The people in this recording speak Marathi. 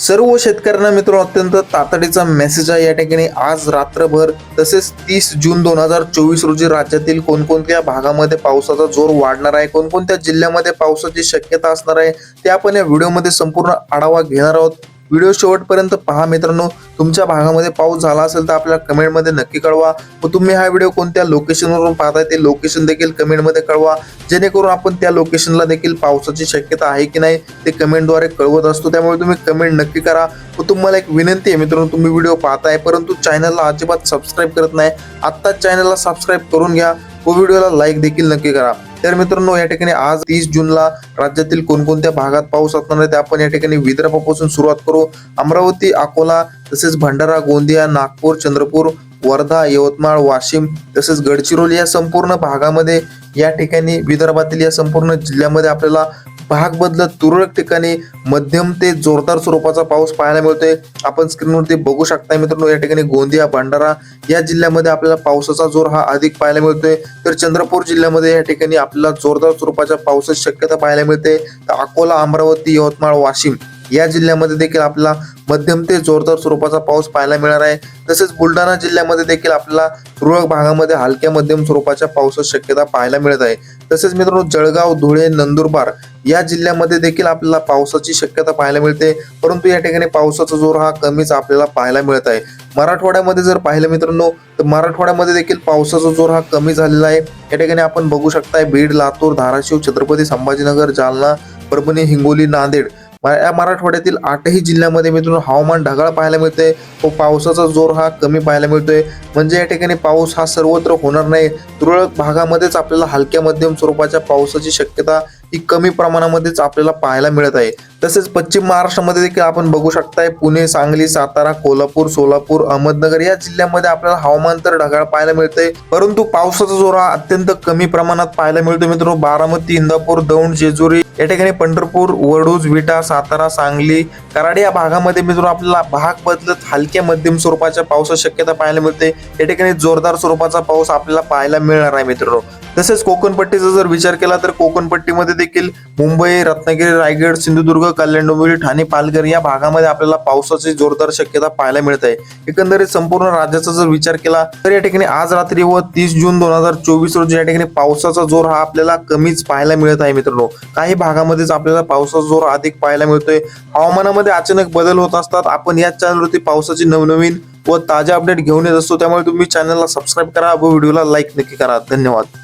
सर्व शेतकऱ्यांना मित्र अत्यंत तातडीचा मेसेज आहे. या ठिकाणी आज रात्रभर तसेच तीस जून दोन हजार चोवीस रोजी राज्यातील कोणकोणत्या भागामध्ये पावसाचा जोर वाढणार आहे कोणकोणत्या जिल्ह्यामध्ये पावसाची शक्यता असणार आहे ते आपण या व्हिडिओमध्ये संपूर्ण आढावा घेणार आहोत. व्हिडिओ शेवटपर्यंत पहा मित्रांनो. तुमच्या भागामध्ये पाऊस झाला असेल तर आपल्याला कमेंटमध्ये नक्की कळवा. व तुम्ही हा व्हिडिओ कोणत्या लोकेशनवरून पाहताय ते लोकेशन देखील कमेंटमध्ये कळवा. जेणेकरून आपण त्या लोकेशनला देखील पावसाची शक्यता आहे की नाही ते कमेंटद्वारे कळवत असतो. त्यामुळे तुम्ही कमेंट नक्की करा. व तुम्हाला एक विनंती आहे मित्रांनो तुम्ही व्हिडिओ पाहताय परंतु चॅनलला अजिबात सबस्क्राईब करत नाही. आत्ताच चॅनलला सबस्क्राईब करून घ्या व व्हिडिओला लाईक देखील नक्की करा. तर मित्रांनो या ठिकाणी आज तीस जूनला राज्यातील कोणकोणत्या भागात पाऊस असणार आहे ते आपण या ठिकाणी विदर्भापासून सुरुवात करू. अमरावती अकोला तसेच भंडारा गोंदिया नागपूर चंद्रपूर वर्धा यवतमाळ वाशिम तसेच गडचिरोली या संपूर्ण भागामध्ये या ठिकाणी विदर्भातील या संपूर्ण जिल्ह्यामध्ये आपल्याला भाग बदलत तुरळक ठिकाणी मध्यम ते जोरदार स्वरूपाचा पाऊस पाहायला मिळतोय. आपण स्क्रीनवरती बघू शकताय मित्रांनो या ठिकाणी गोंदिया भंडारा या जिल्ह्यामध्ये आपल्याला पावसाचा जोर हा अधिक पाहायला मिळतोय. तर चंद्रपूर जिल्ह्यामध्ये या ठिकाणी आपल्याला जोरदार स्वरूपाच्या पावसाची शक्यता पाहायला मिळते. तर अकोला अमरावती यवतमाळ वाशिम या जिल्ह्यामध्ये देखील आपला मध्यम ते जोरदार स्वरूपाचा पाऊस पाहायला मिळणार आहे. तसेच बुलढाणा जिल्ह्यामध्ये देखील आपल्याला तुरळक भागामध्ये हलक्या मध्यम स्वरूपाच्या पावसाची शक्यता पाहायला मिळत आहे. तसेच मित्रांनो जळगाव धुळे नंदुरबार या जिल्ह्यामध्ये देखील आपल्याला पावसाची शक्यता पाहायला मिळते. परंतु या ठिकाणी पावसाचा जोर हा कमीच आपल्याला पाहायला मिळत आहे. मराठवाड्यामध्ये जर पाहिलं मित्रांनो तर मराठवाड्यामध्ये देखील पावसाचा जोर हा कमी झालेला आहे. या ठिकाणी आपण बघू शकताय बीड लातूर धाराशिव छत्रपती संभाजीनगर जालना परभणी हिंगोली नांदेड या मराठवाड्यातील आठही जिल्ह्यामध्ये मित्रांनो हवामान ढगाळ पाहायला मिळते व पावसाचा जोर हा कमी पाहायला मिळतोय. म्हणजे या ठिकाणी पाऊस हा सर्वत्र होणार नाही. तुरळक भागामध्येच आपल्याला हलक्या मध्यम स्वरूपाच्या पावसाची शक्यता ही कमी प्रमाणामध्येच आपल्याला पाहायला मिळत आहे. तसेच पश्चिम महाराष्ट्रामध्ये देखील आपण बघू शकताय पुणे सांगली सातारा कोल्हापूर सोलापूर अहमदनगर या जिल्ह्यामध्ये आपल्याला हवामान तर ढगाळ पाहायला मिळतंय. परंतु पावसाचा जोर हा अत्यंत कमी प्रमाणात पाहायला मिळतो मित्रांनो. बारामती इंदापूर दौंड जेजुरी या ठिकाणी पंढरपूर वडूज विटा सातारा सांगली कराड या भागामध्ये मित्रांनो आपल्याला भाग बदलत हलक्या मध्यम स्वरूपाच्या पावसाची शक्यता पाहायला मिळते. या ठिकाणी जोरदार स्वरूपाचा पाऊस आपल्याला पाहायला मिळणार आहे मित्रांनो. तसेच कोकणपट्टीचा जर विचार केला तर कोकणपट्टीमध्ये देखील मुंबई रत्नागिरी रायगड सिंधुदुर्ग कल्याण डोंबिवली ठाणे पालघर या भागामध्ये आपल्याला पावसाची जोरदार शक्यता पाहायला मिळत. आहे एकंदरीत संपूर्ण राज्याचा जर विचार केला तर या ठिकाणी आज रात्री व तीस जून दोन हजार चोवीस रोजी या ठिकाणी पावसाचा जोर हा आपल्याला कमीच पाहायला मिळत आहे मित्रांनो. काही भागामध्येच आपल्याला पावसाचा जोर अधिक पाहायला मिळतोय. हवामानामध्ये अचानक बदल होत असतात. आपण याच चॅनलवरती पावसाची नवनवीन व ताज्या अपडेट घेऊन येत असतो. त्यामुळे तुम्ही चॅनलला सबस्क्राईब करा व व्हिडिओला लाईक नक्की करा. धन्यवाद.